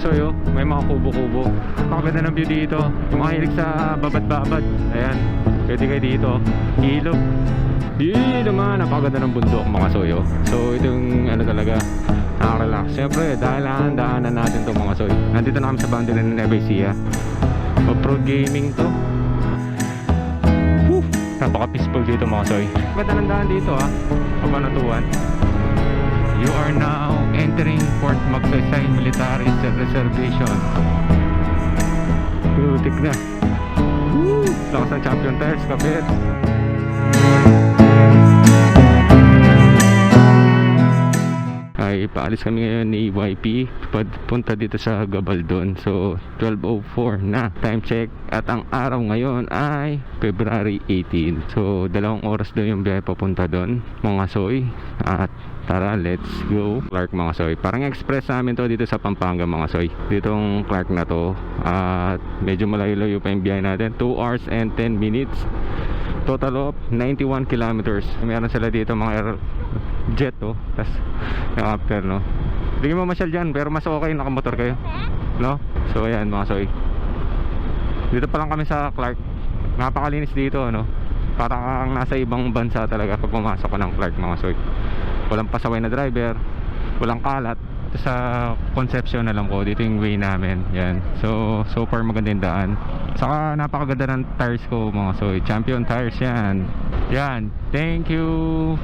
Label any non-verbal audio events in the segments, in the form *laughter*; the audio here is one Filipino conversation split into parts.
soy, oh. May mga kubo-kubo. Napakaganda ng view dito. Kung mahilig sa babad-babad, ayan. Pwede kayo dito. Ilog. Yun naman, napakaganda ng bundok mga soy, oh. So, ito yung ano talaga, nakaka-relax. Siyempre, dahil ang daanan natin to mga soy. Nandito na kami sa boundary ng Nueva Ecija. Off-road gaming to. Whew! Napaka-peaceful dito mga soy. Ganda ng daan dito ha. Kabanatuan. You are now entering Fort Magsaysay Military Reservation. Putik na. Lakas ng champion tires, kapit. ay paalis kami ngayon ni YP punta dito sa Gabaldon. So 12.04 na. Time check. At ang araw ngayon ay February 18 so dalawang oras daw yung biyahe papunta doon mga soy. At tara let's go Clark mga soy. Parang express namin to dito sa Pampanga mga soy. Ditong Clark na to. At medyo malayo-layo pa yung biyahe natin. 2 hours and 10 minutes. Total of 91 kilometers. Meron sila dito mga air jet oh. Tas yung after no? Hindi mo masyal dyan pero mas okay nakamotor kayo. No? So ayan mga soy. Dito pa lang kami sa Clark. Napakalinis dito ano? Parang nasa ibang bansa talaga pag pumasok ka ng Clark mga soy walang pasaway na driver walang kalat. Sa Concepcion alam ko dito yung way namin yan. So so far maganda yung daan. Saka napakaganda ng tires ko mga soy. Champion tires yan. Yan. Thank you.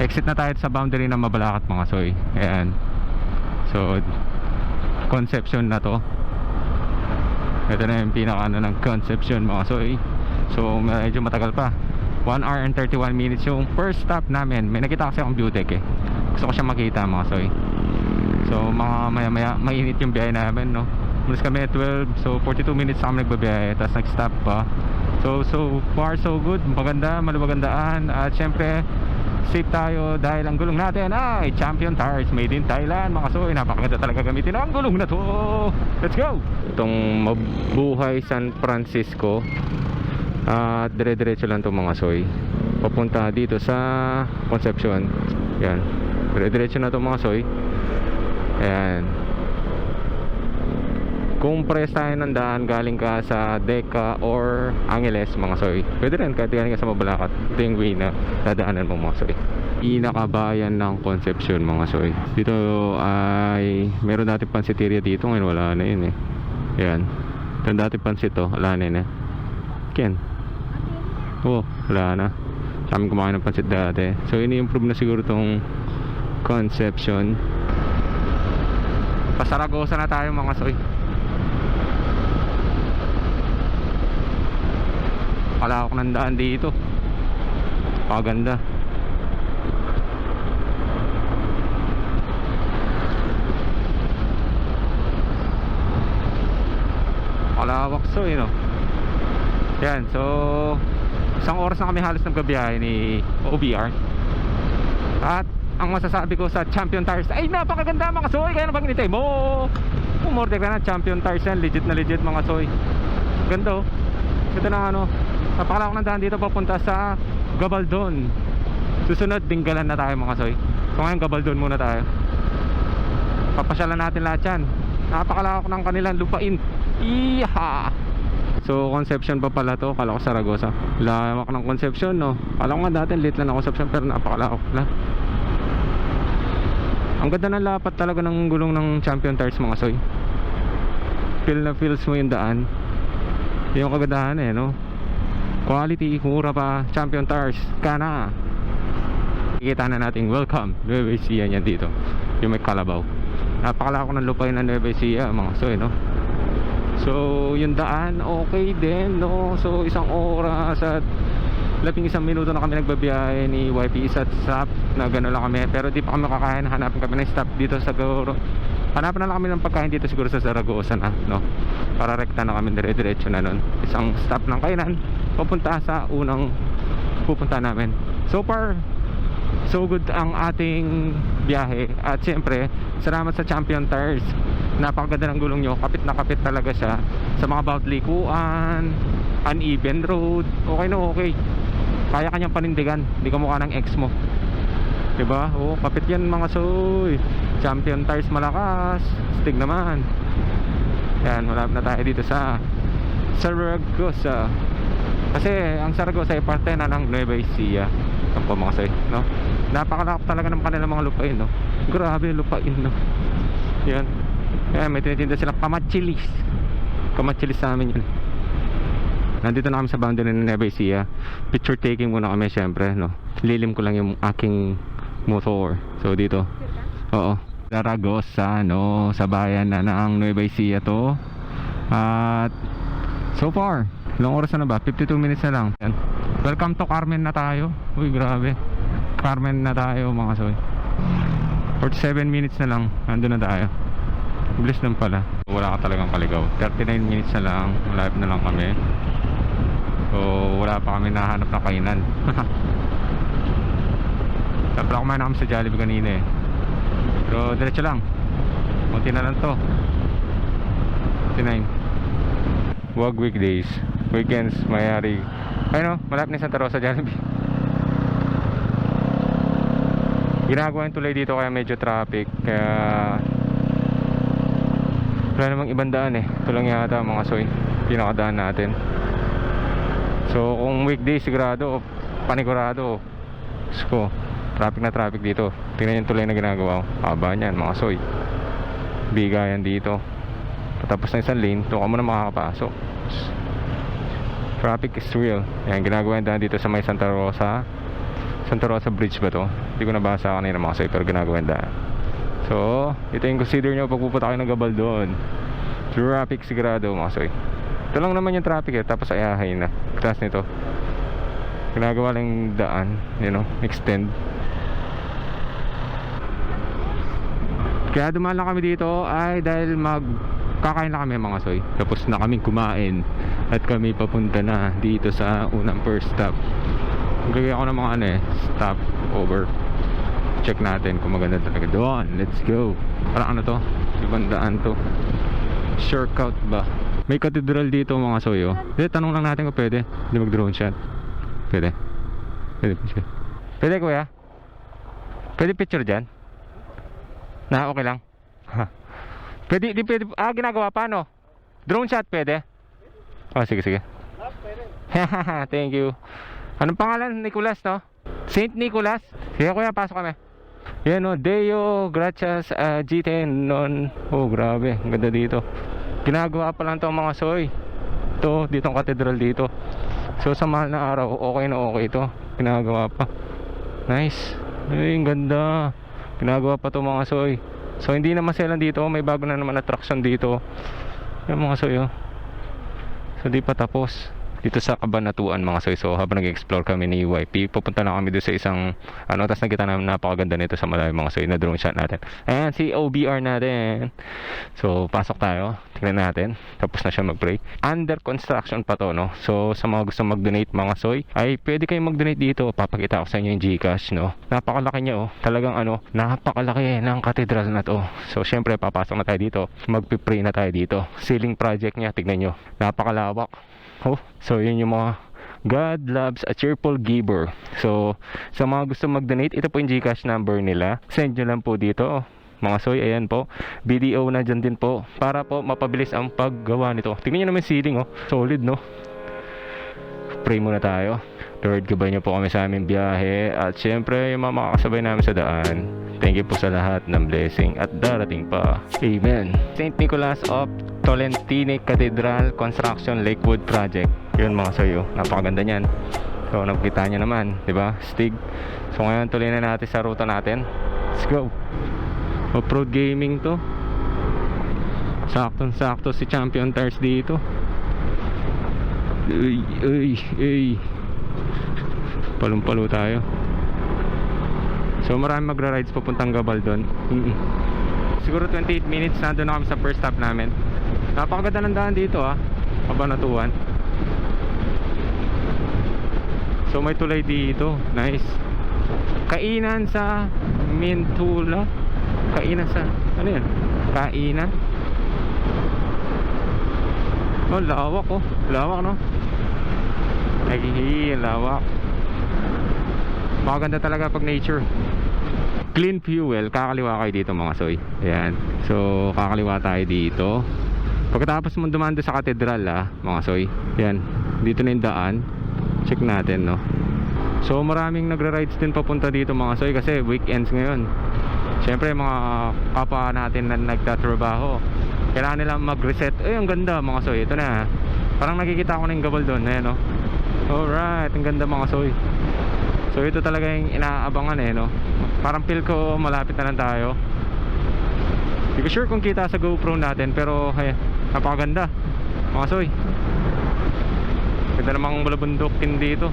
Exit na tayo sa boundary ng Mabalacat mga soy. Ayan. So Concepcion na to. Ito na yung pinaka ano ng Concepcion mga soy. So medyo matagal pa 1 hour and 31 minutes yung first stop namin. May nakita kasi akong deck eh. Gusto ko siya makita mga soy. So mga maya maya mainit yung biyahe namin no? Umalis kami at 12 so 42 minutes kami nagbabiyahe tapos nag stop pa. So so far so good. Maganda maluwagandaan at syempre safe tayo dahil ang gulong natin ay Champion Tires made in Thailand mga soy. Napakaganda talaga gamitin ang gulong na to. Let's go! Itong mabuhay San Francisco at dire-diretso lang to mga soy. Papunta dito sa Concepcion. Yan. Dire-diretso na to mga soy. Ayan. Kung press tayo ng daan galing ka sa Deca or Angeles mga soy pwede rin kahit galing ka sa Mabalacat ito yung way na dadaanan mo mga soy. Inakabayan ng Concepcion mga soy. Dito ay meron dati pansiteria dito ngayon wala na yun eh. Yan ito dati pansit to wala na yun eh. Ken oh wala na kami kumain ng pansit dati so ini-improve na siguro tong Concepcion Pasaragosa na tayo mga soy Palawak ng daan dito. Paganda. Palawak so, you know. Yan, so isang oras na kami halos nagbabiyahe ni OBR. At ang masasabi ko sa Champion Tires ay napakaganda mga soy! Kaya na bang initay mo umorder ka na Champion Tires yan legit na legit mga soy. Ganda oh. Ito na ano. Napakalawak ng daan dito papunta sa Gabaldon. Susunod dinggalan na tayo mga soy. So ngayon Gabaldon muna tayo. Papasyalan natin lahat yan. Napakalawak ng kanilang lupain. Iha so Concepcion pa pala to. Kala ko Saragosa lawak ng Concepcion no? Kala ko nga dati late lang ng Concepcion pero napakalawak na. Ang ganda ng lapat talaga ng gulong ng Champion Tires mga soy. Feel na feels mo yung daan. Yung kagandahan eh no? Quality mura pa. Champion tires ka na kikita na natin welcome Nueva Ecija yan dito. Yung may kalabaw napakalako ng lupay ng Nueva Ecija mga soy no so yung daan okay din no? So isang oras at labing isang minuto na kami nagbabiyahe ni YP isa't stop na gano'n lang kami. Pero di pa kami kakain hanapin kami ng stop dito sa Goro. Hanapan na lang kami ng pagkain dito siguro sa Zaragoza na no? Para rekta na kami dire-diretso na nun. Isang stop ng kainan papunta sa unang pupunta namin. So far so good ang ating biyahe. At siyempre salamat sa Champion Tires napakaganda ng gulong nyo kapit na kapit talaga siya sa mga bawat likuan uneven road okay na okay kaya kanyang panindigan hindi ka mukha ng ex mo diba? Oo, kapit yan mga soy Champion tires malakas. Stig naman. Yan, malapit na tayo dito sa Saragossa. Kasi ang Saragossa ay parte na ng Nueva Ecija. Ang po mga soy, no? Napakalakap talaga ng kanilang mga lupain, no? Grabe lupain, no? Yan. Yan, may tinitinda silang kamachilis. Kamachilis sa amin yun. Nandito na kami sa boundary ng Nueva Ecija. Picture taking muna kami, syempre, no? Lilim ko lang yung aking motor. So, dito. Oo. Zaragoza, no? Sa bayan na ng Nueva Ecija to. At so far, ilang oras na ba? 52 minutes na lang. Welcome to Carmen na tayo. Uy, grabe. Carmen na tayo mga soy. 47 minutes na lang. Nandun na tayo. Bilis lang pala. Wala ka talagang kaligaw. 39 minutes na lang. Malapit na lang kami. So, wala pa kami nahanap na kainan. *laughs* Tapos kumain na kami sa Jollibee kanina eh. Pero diretso lang. Munti na lang to. 59. Wag weekdays. Weekends, mayari. Ay no, malapit na Santa Rosa Jollibee. *laughs* Ginagawa yung tulay dito kaya medyo traffic. Kaya wala namang ibang daan eh. Ito lang yata mga soy. Pinakadaan natin. So kung weekday sigurado, panigurado. Ko, traffic na traffic dito. Tingnan yung tulay na ginagawa. Haba niyan mga soy. Bigayan dito. Patapos na isang lane, doon ka muna makakapasok. Traffic is real. Yan, ginagawa yung daan dito sa may Santa Rosa. Santa Rosa Bridge ba to? Hindi ko nabasa kanina mga soy, pero ginagawa yung daan. So, ito yung consider nyo pag pupunta kayo ng Gabal doon. Traffic sigurado mga soy. Ito lang naman yung traffic eh, tapos ayahay na. Taas nito. Ginagawa lang daan, you know, extend. Kaya dumaan lang kami dito ay dahil mag kakain na kami mga soy. Tapos na kaming kumain at kami papunta na dito sa unang first stop. Gagawin ako ng mga ano eh, stop over. Check natin kung maganda talaga doon. Let's go. Parang ano to? Ibang daan to. Shortcut ba? May cathedral dito mga soy oh. Hindi, tanong lang natin kung pwede. Hindi mag drone shot. Pwede. Pwede picture. Pwede kuya? Pwede picture dyan? Na okay lang. pwede, di pwede. Ah, ginagawa pa no? Drone shot pwede? Oh, sige, sige. *laughs* Thank you. Anong pangalan? Nicolas, no? Saint Nicolas? Sige kuya, pasok kami. Yan o, Deo, Gracias, uh, G10, non. Oh, grabe. Ganda dito. Ginagawa pa lang to mga soy. Ito, dito ang katedral dito. So, sa mahal na araw, okay na okay to. Ginagawa pa. Nice. Ay, ganda. Ginagawa pa to mga soy. So, hindi naman sila dito. May bago na naman attraction dito. Yan mga soy, oh. So, di pa tapos. Dito sa Kabanatuan mga soy. So, habang nag-explore kami ni YP, pupunta na kami doon sa isang, ano, tapos nakita namin napakaganda nito sa malayo mga soy na drone shot natin. Ayan, si OBR natin. So, pasok tayo. Tingnan natin. Tapos na siya mag-pray. Under construction pa to, no? So, sa mga gusto mag-donate mga soy, ay pwede kayong mag-donate dito. Papakita ko sa inyo yung Gcash, no? Napakalaki niya, oh. Talagang ano, napakalaki ng katedral na to. So, syempre, papasok na tayo dito. Magpipray na tayo dito. Ceiling project niya, tignan nyo. Napakalawak. Oh, so yun yung mga God loves a cheerful giver. So, sa mga gusto mag-donate, ito po yung Gcash number nila. Send nyo lang po dito. Mga soy, ayan po. BDO na dyan din po. Para po mapabilis ang paggawa nito. Tingnan nyo naman ceiling, oh. Solid, no? Pray muna tayo. Lord, gabay niyo po kami sa aming biyahe. At syempre, yung mga makakasabay namin sa daan. Thank you po sa lahat ng blessing at darating pa. Amen. St. Nicholas of Tolentine Cathedral Construction Lakewood Project. Yun mga soyo. Napakaganda niyan. So, nakikita niyo naman, di ba? Stig. So, ngayon tuloy na natin sa ruta natin. Let's go. Off-road gaming to. Saktong-sakto si Champion Tires dito. Uy, uy, uy. Palong-palo tayo. So marami magra-rides papuntang Gabal doon. Siguro 28 minutes nandun na kami sa first stop namin. Napakaganda ng daan dito ah. Kabanatuan. So may tulay dito. Nice. Kainan sa Mintula. Kainan sa ano yan? Kainan. Oh, lawak oh. Lawak no? Ay, lawak. Maganda talaga pag nature. Clean fuel, kakaliwa kayo dito mga soy. Ayan. So, kakaliwa tayo dito. Pagkatapos mo dumaan sa katedral ah, mga soy. Ayan. Dito na yung daan. Check natin, no. So, maraming nagra-rides din papunta dito mga soy kasi weekends ngayon. Siyempre, mga kapwa natin na nagtatrabaho. Kailangan nilang mag-reset. Eh, ang ganda mga soy. Ito na. Parang nakikita ko na yung gabal doon. Ayan, no. Alright, ang ganda mga soy. So ito talaga yung inaabangan eh no? Parang feel ko malapit na lang tayo. Hindi ko sure kung kita sa GoPro natin Pero ay, napakaganda. Mga soy. Ganda namang bulabundukin dito.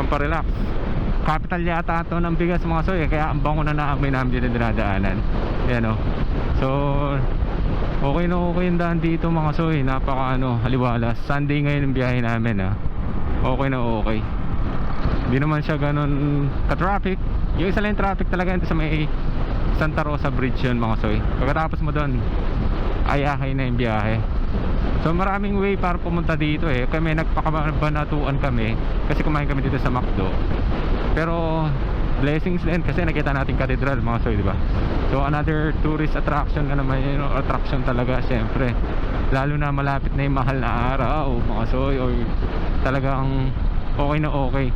Pamparelax. Capital yata ito ng bigas mga soy eh, Kaya ang bango na naamoy namin dito dinadaanan. Yan o So Okay na okay yung daan dito mga soy. Napaka ano haliwalas. Sunday ngayon yung biyahe namin ha Okay na okay hindi naman siya ganun ka-traffic. Yung isa lang yung traffic talaga ito sa may Santa Rosa Bridge yun mga soy. Pagkatapos mo doon ayahay na yung biyahe. So maraming way para pumunta dito eh. Kami nagpakabanatuan kami kasi kumain kami dito sa McDo. Pero blessings din kasi nakita natin cathedral mga soy di ba? So another tourist attraction na naman yun attraction talaga syempre. Lalo na malapit na yung mahal na araw mga soy or talagang okay na okay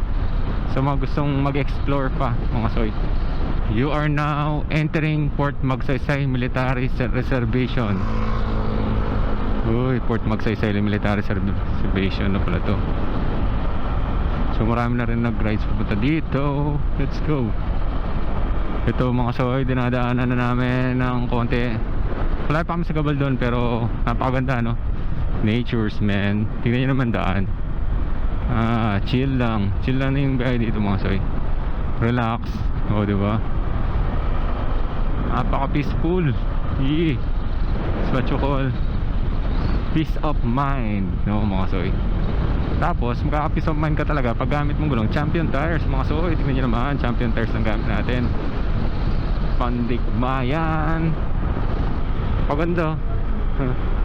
sa mga gustong mag-explore pa mga soy. You are now entering Port Magsaysay Military Reservation. Uy Port Magsaysay Military Reservation na pala to. So marami na rin nag-rides pupunta dito. Let's go. Ito mga soy dinadaanan na namin ng konti. Wala pa kami sa Gabaldon pero napakaganda no? Natures man. Tingnan nyo naman daan Ah, chill lang. Chill lang na yung biyahe dito mga soy. Relax. O, oh, di ba? Napaka peaceful. Yeah. That's what you call peace of mind. No, mga soy. Tapos, magkaka-peace of mind ka talaga pag gamit mong gulong. Champion tires, mga soy. Tingnan nyo naman. Champion tires ang gamit natin. Pandigmayan. Paganda. *laughs*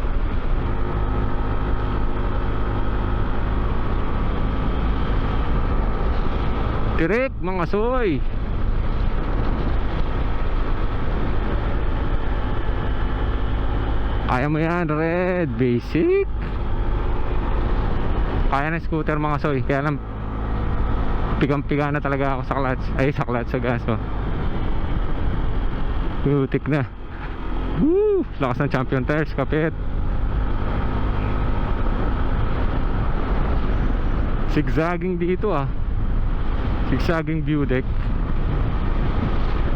Huh. Direk mga soy. Kaya mo yan red. Basic. Kaya na scooter mga soy. Kaya lang Pigang-piga na talaga ako sa clutch. Ay sa clutch sa gas oh. Butik na. Woo! Lakas ng champion tires kapit. Zigzagging dito ah Zigzagging view deck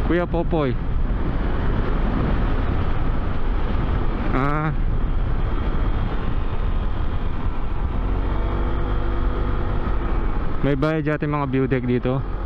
Kuya Popoy. Ah. May bayad yata mga view deck dito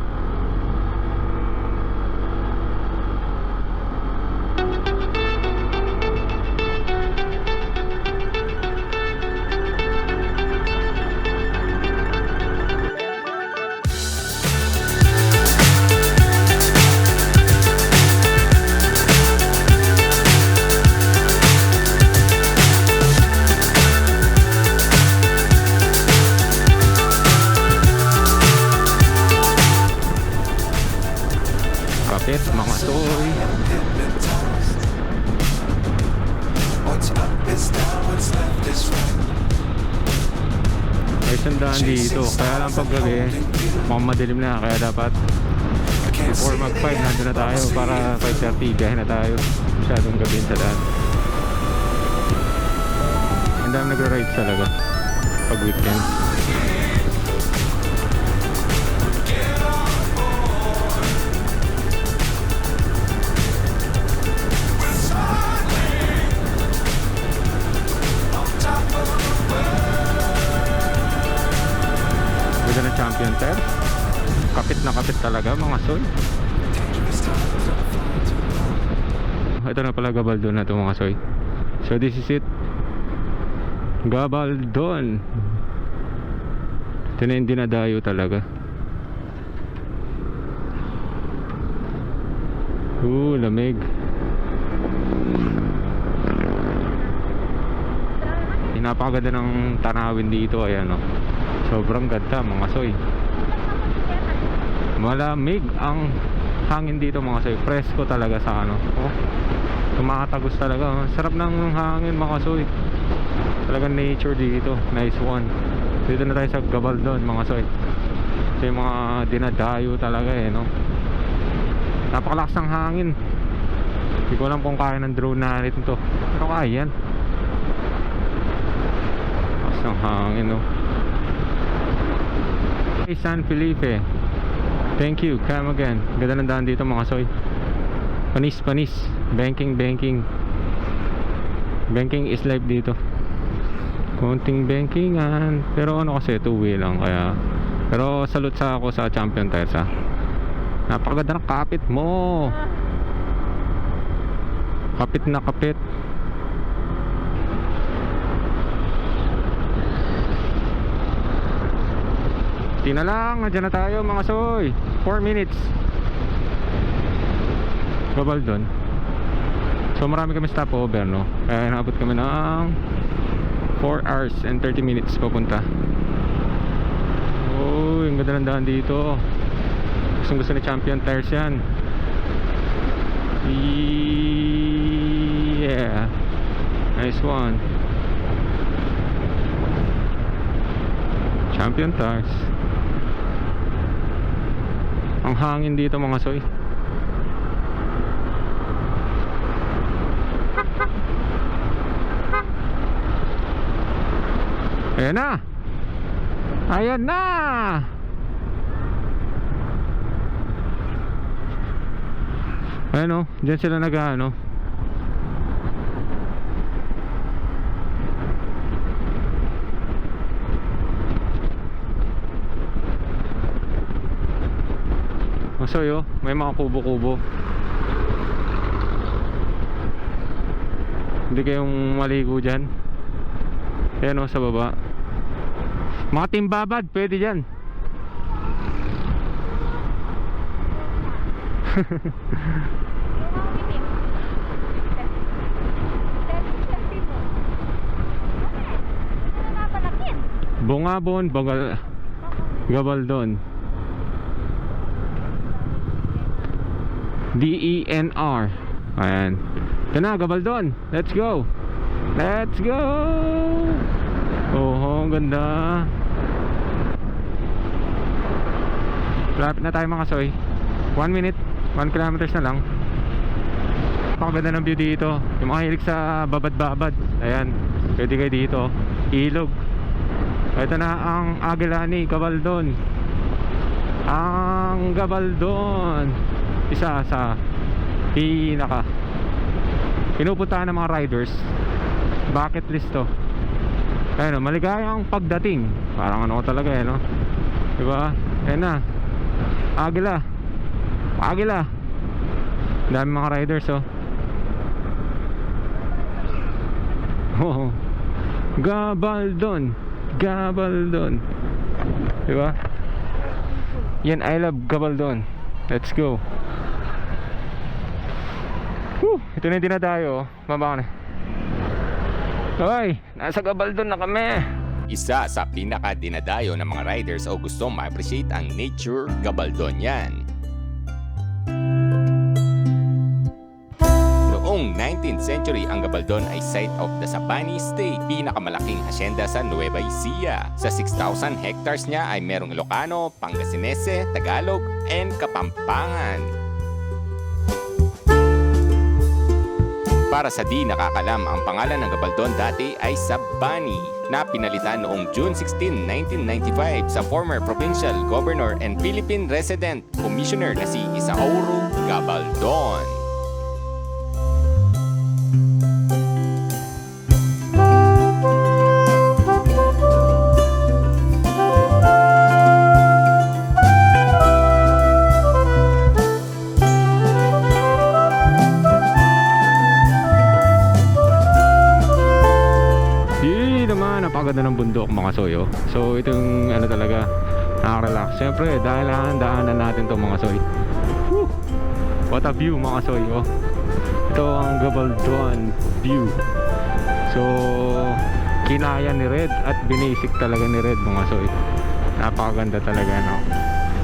pag gabi. Mukhang madilim na Kaya dapat Before mag the 5 end, nandun na tayo Para it. 5.30 Biyahe na tayo. Masyadong gabi sa daan Ang dami nagra-ride talaga Pag weekend champion tire Kapit na kapit talaga mga soy. Ito na pala Gabaldon na to mga soy. So this is it. Gabaldon. Ito na yung dinadayo talaga. Ooh, lamig. Napakaganda ng tanawin dito ayan o Sobrang ganda mga soy Malamig ang hangin dito mga soy. Presko talaga sa ano. Oh. Tumatagos talaga. oh. Sarap ng hangin mga soy. Talagang nature dito. Nice one. Dito na tayo sa Gabaldon mga soy. Ito yung mga dinadayo talaga eh no. Napakalakas ng hangin. Hindi ko alam kung kaya ng drone natin to. Pero kaya yan. Lakas ng hangin no. Hey San Felipe. Thank you. Come again. Ganda ng daan dito mga soy. Panis, panis. Banking, banking. Banking is life dito. Konting bankingan. Pero ano kasi, two-way lang. Kaya, pero salute sa ako sa champion tires ha. Napakaganda ng kapit mo. Kapit na kapit. Di na lang, nandiyan na tayo mga soy. 4 minutes. Babal doon So marami kami stopover no? Kaya naabot kami ng 4 hours and 30 minutes papunta. Uy, ang ganda ng daan dito. Gustong gusto ni Champion Tires yan. Yeah. Nice one. Champion Tires Ang hangin dito mga soy. Ayan na. Ayan na. Ayan o, dyan sila nag Masoy oh, may mga kubo-kubo. Hindi kayong maligo dyan. Ayan o, sa baba. Mga timbabad, pwede dyan. *laughs* Bungabon, Bagal Gabaldon D-E-N-R Ayan. Ito na, Gabaldon. Let's go. Let's go. Oh, ang ganda. Lapit na tayo mga soy. 1 minute 1 kilometers na lang. Napakaganda ng view dito. Yung mga hilig sa babad-babad. Ayan Pwede kayo dito. Ilog. Ito na ang Agilani, Gabaldon. Ang Gabaldon. Isa sa pinaka pinupuntahan ng mga riders. Bucket list to. Ayun, oh, maligayang pagdating. Parang ano talaga eh, no? Diba? Ayun na. Agila. Agila. Dami mga riders, oh. Oh. Gabaldon. Gabaldon. Diba? Yan, I love Gabaldon. Let's go. Whew, ito na yung dinadayo. Mabaka na. Hoy, nasa Gabaldon na kami. Isa sa pinaka-dinadayo ng mga riders o gustong ma-appreciate ang nature, Gabaldon yan. Noong 19th century, ang Gabaldon ay site of the Sabani State, pinakamalaking hasyenda sa Nueva Ecija. Sa 6,000 hectares niya ay merong Ilocano, Pangasinese, Tagalog, and Kapampangan. Para sa di nakakalam, ang pangalan ng Gabaldon dati ay Sabani na pinalitan noong June 16, 1995 sa former provincial governor and Philippine resident commissioner na si Isauro Gabaldon. Bundok mga soyo. So itong ano talaga, nakaka-relax. Siyempre, dahil daanan natin to mga soy. Woo! What a view mga soy. Oh. Ito ang Gabaldon view. So, kinaya ni Red at binisik talaga ni Red mga soy. Napakaganda talaga no.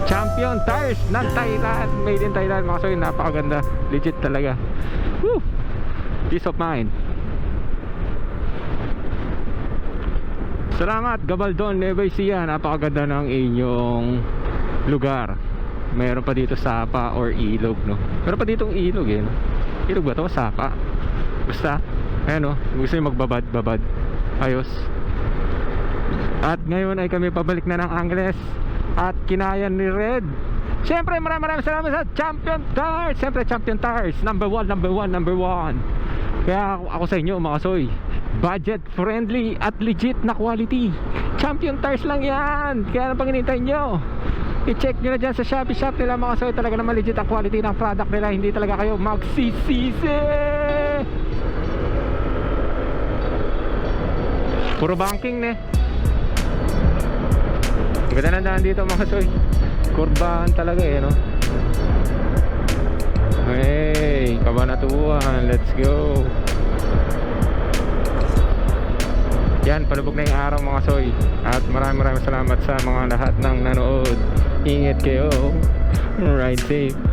Champion Tires ng Thailand. Made in Thailand mga soy. Napakaganda. Legit talaga. Woo! Peace of mind. Salamat Gabaldon, Nueva Ecija. Napakaganda ng inyong lugar. Meron pa dito sapa or ilog, no? Meron pa ditong ilog, eh, no? Ilog ba to? Sapa? Basta, ayan, no? Gusto nyo magbabad, babad. Ayos. At ngayon ay kami pabalik na ng Angeles at kinayan ni Red. Siyempre, maraming maraming salamat sa Champion Tires. Siyempre, Champion Tires. Number one, number one, number one. Kaya ako, ako sa inyo, mga soy. Budget friendly at legit na quality. Champion Tires lang yan. Kaya ano pang hinintay nyo? I-check nyo na dyan sa Shopee Shop nila mga soy. Talaga naman legit ang quality ng product nila. Hindi talaga kayo magsisisi. Puro banking ne. Ganda na daan dito mga soy. Kurbahan talaga eh, no? Hey, kabanatuan. Let's go. Yan, palubog na yung araw mga soy. At maraming maraming salamat sa mga lahat ng nanood. Ingat kayo. Ride safe.